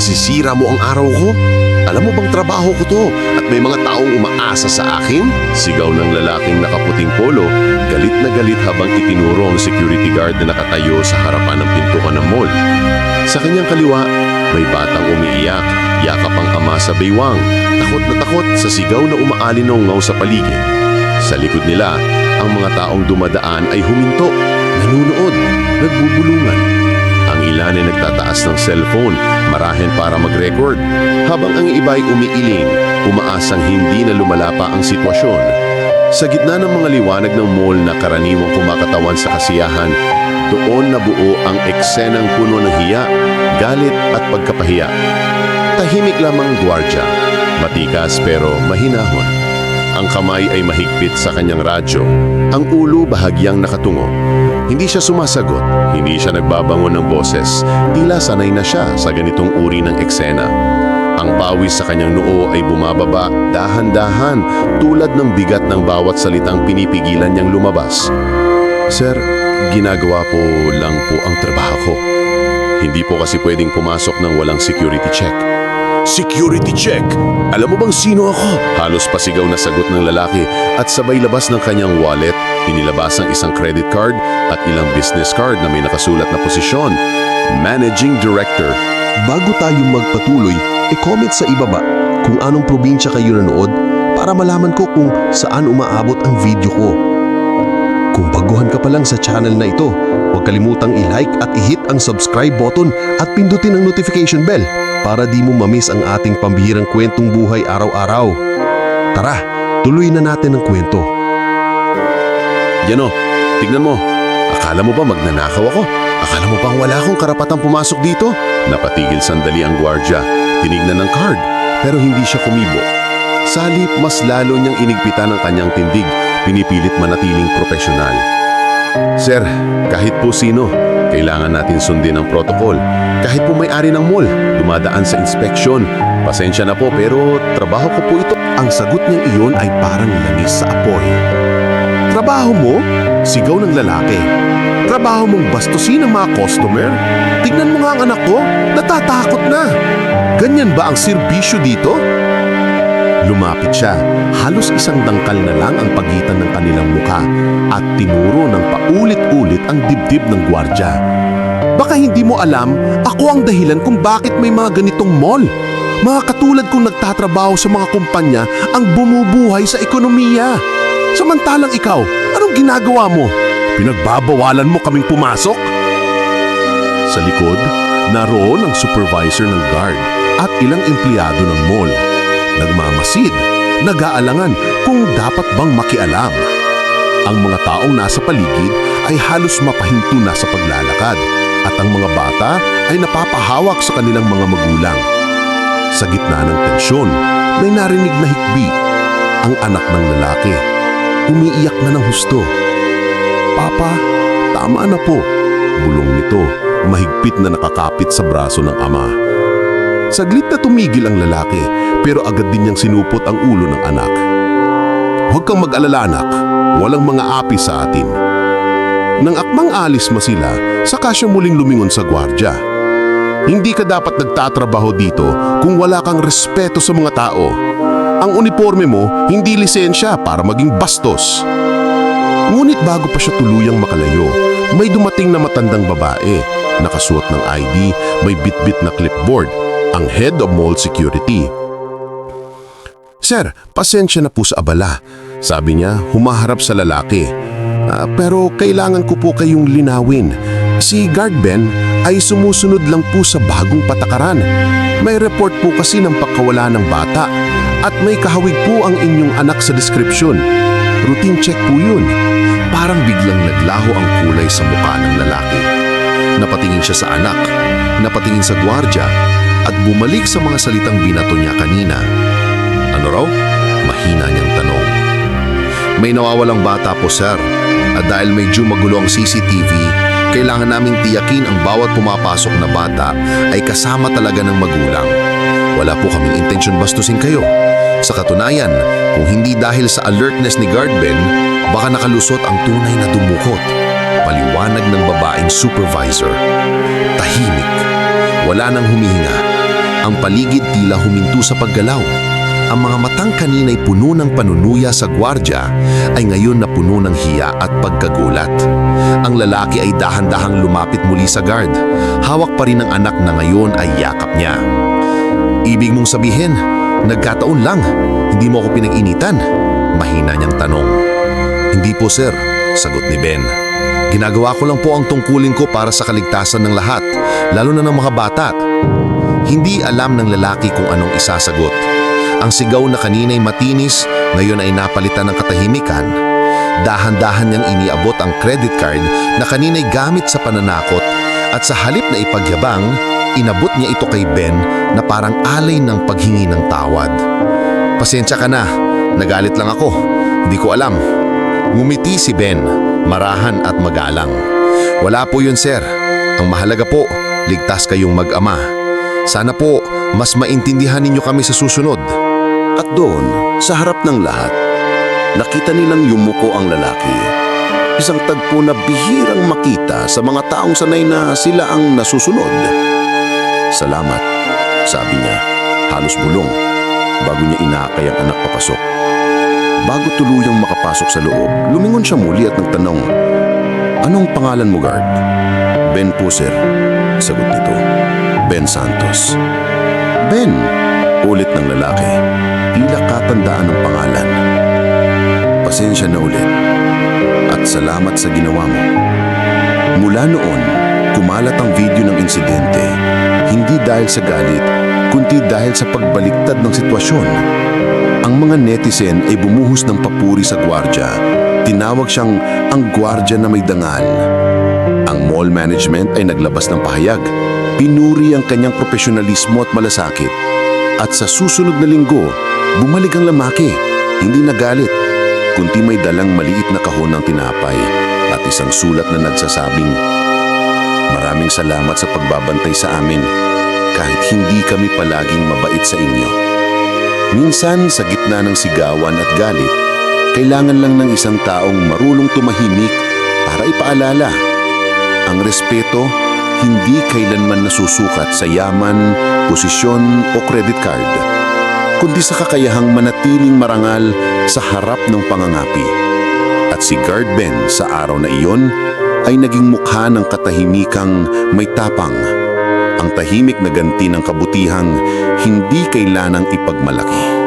nasisira mo ang araw ko? Alam mo bang trabaho ko to at may mga taong umaasa sa akin? Sigaw ng lalaking nakaputing polo, galit na galit habang itinuro ang security guard na nakatayo sa harapan ng pintuan ng mall. Sa kanyang kaliwa, may batang umiiyak, yakap ang ama sa baywang, takot na takot sa sigaw na umaalinongaw sa paligid. Sa likod nila, ang mga taong dumadaan ay huminto, nanunood, nagbubulungan. Ilan ay nagtataas ng cellphone, marahin para mag-record, habang ang iba ay umiiling, umaasang hindi na lumalapa ang sitwasyon. Sa gitna ng mga liwanag ng mall na karaniwang kumakatawan sa kasiyahan, doon nabuo ang eksenang puno ng hiya, galit at pagkapahiya. Tahimik lamang ang gwardya, matikas pero mahinahon. Ang kamay ay mahigpit sa kanyang radyo, ang ulo bahagyang nakatungo. Hindi siya sumasagot, hindi siya nagbabangon ng boses, tila sanay na siya sa ganitong uri ng eksena. Ang pawis sa kanyang noo ay bumababa dahan-dahan tulad ng bigat ng bawat salitang pinipigilan niyang lumabas. Sir, ginagawa po lang po ang trabaho ko. Hindi po kasi pwedeng pumasok ng walang security check. Security check! Alam mo bang sino ako? Halos pasigaw na sagot ng lalaki at sabay labas ng kanyang wallet, inilabas ang isang credit card at ilang business card na may nakasulat na posisyon. Managing Director. Bago tayo magpatuloy, i-comment sa ibaba kung anong probinsya kayo nanood para malaman ko kung saan umaabot ang video ko. Kung baguhan ka pa lang sa channel na ito, huwag kalimutang i-like at i-hit ang subscribe button at pindutin ang notification bell para di mo mamiss ang ating pambihirang kwentong buhay araw-araw. Tara, tuloy na natin ang kwento. Yan o, tignan mo. Akala mo ba magnanakaw ako? Akala mo bang wala akong karapatang pumasok dito? Napatigil sandali ang gwardya. Tinignan ng card, pero hindi siya kumibo. Salip, mas lalo niyang inigpitan ang kanyang tindig, pinipilit manatiling profesional. Sir, kahit po sino, kailangan natin sundin ang protocol. Kahit po may-ari ng mall, dumadaan sa inspeksyon. Pasensya na po pero trabaho ko po ito. Ang sagot niyang iyon ay parang langis sa apoy. Trabaho mo? Sigaw ng lalaki. Trabaho mong bastusin ang mga customer? Tignan mo nga ang anak ko, natatakot na. Ganyan ba ang serbisyo dito? Lumapit siya, halos isang dangkal na lang ang pagitan ng kanilang muka at tinuro ng paulit-ulit ang dibdib ng gwardya. Baka hindi mo alam, ako ang dahilan kung bakit may mga ganitong mall. Mga katulad kong nagtatrabaho sa mga kumpanya ang bumubuhay sa ekonomiya. Samantalang ikaw, anong ginagawa mo? Pinagbabawalan mo kaming pumasok? Sa likod, naroon ang supervisor ng guard at ilang empleyado ng mall. Nagmamasid, nag-aalangan kung dapat bang makialam. Ang mga taong nasa paligid ay halos mapahinto na sa paglalakad at ang mga bata ay napapahawak sa kanilang mga magulang. Sa gitna ng tensyon, may narinig na hikbi. Ang anak ng lalaki. Umiiyak na ng husto. Papa, tama na po. Bulong nito, mahigpit na nakakapit sa braso ng ama. Saglit na tumigil ang lalaki, pero agad din niyang sinupot ang ulo ng anak. Huwag kang mag-alala anak, walang mga api sa atin. Nang akmang alis ma sila, saka siya muling lumingon sa gwardya. Hindi ka dapat nagtatrabaho dito kung wala kang respeto sa mga tao. Ang uniforme mo, hindi lisensya para maging bastos. Ngunit bago pa siya tuluyang makalayo, may dumating na matandang babae. Nakasuot ng ID, may bitbit na clipboard, ang head of mall security. Sir, pasensya na po sa abala. Sabi niya, humaharap sa lalaki. "Ah, pero kailangan ko po kayong linawin. Si Guard Ben ay sumusunod lang po sa bagong patakaran. May report po kasi ng pagkawala ng bata at may kahawig po ang inyong anak sa description. Routine check po yun. Parang biglang naglaho ang kulay sa mukha ng lalaki. Napatingin siya sa anak, napatingin sa gwardya at bumalik sa mga salitang binato niya kanina. Ano raw? Mahina niyang tanong. May nawawalang bata po sir at dahil medyo magulo ang CCTV, kailangan naming tiyakin ang bawat pumapasok na bata ay kasama talaga ng magulang. Wala po kaming intensyon bastusin kayo. Sa katunayan, kung hindi dahil sa alertness ni Guard Ben, baka nakalusot ang tunay na dumukot. Paliwanag ng babaeng supervisor. Tahimik. Wala nang humihinga. Ang paligid tila huminto sa paggalaw. Ang mga matang kanina'y puno ng panunuya sa gwardya ay ngayon na puno ng hiya at pagkagulat. Ang lalaki ay dahan-dahang lumapit muli sa guard. Hawak pa rin ang anak na ngayon ay yakap niya. Ibig mong sabihin, nagkataon lang, hindi mo ako pinag-initan? Mahina niyang tanong. Hindi po sir, sagot ni Ben. Ginagawa ko lang po ang tungkulin ko para sa kaligtasan ng lahat, lalo na ng mga bata. Hindi alam ng lalaki kung anong isasagot. Ang sigaw na kanina'y matinis, ngayon ay napalitan ng katahimikan. Dahan-dahan niyang iniabot ang credit card na kanina'y gamit sa pananakot at sa halip na ipagyabang, inabot niya ito kay Ben na parang alay ng paghingi ng tawad. Pasensya ka na, nagalit lang ako, hindi ko alam. Ngumiti si Ben, marahan at magalang. Wala po yun sir, ang mahalaga po, ligtas kayong mag-ama. Sana po, mas maintindihan ninyo kami sa susunod. At doon, sa harap ng lahat, nakita nilang yumuko ang lalaki. Isang tagpo na bihirang makita sa mga taong sanay na sila ang nasusunod. Salamat, sabi niya, halos bulong, bago niya inakay ang anak papasok. Bago tuluyang makapasok sa loob, lumingon siya muli at nagtanong, Anong pangalan mo, guard? Ben po, sir. Sagot nito, Ben Santos. Ben, ulit ng lalaki. Tila katandaan ng pangalan. Pasensya na ulit. At salamat sa ginawa mo. Mula noon, kumalat ang video ng insidente. Hindi dahil sa galit, kundi dahil sa pagbaliktad ng sitwasyon. Ang mga netizen ay bumuhos ng papuri sa gwardya. Tinawag siyang ang gwardya na may dangal. Ang mall management ay naglabas ng pahayag. Pinuri ang kanyang profesionalismo at malasakit. At sa susunod na linggo, bumalik ang lamaki. Hindi nagalit, kundi may dalang maliit na kahon ng tinapay at isang sulat na nagsasabing, Maraming salamat sa pagbabantay sa amin kahit hindi kami palaging mabait sa inyo. Minsan sa gitna ng sigawan at galit, kailangan lang ng isang taong marunong tumahimik para ipaalala. Ang respeto hindi kailanman nasusukat sa yaman, posisyon o credit card, kundi sa kakayahang manatiling marangal sa harap ng pangangapi. At si Guard Ben sa araw na iyon ay naging mukha ng katahimikang may tapang. Ang tahimik na ganti ng kabutihang hindi kailanang ipagmalaki.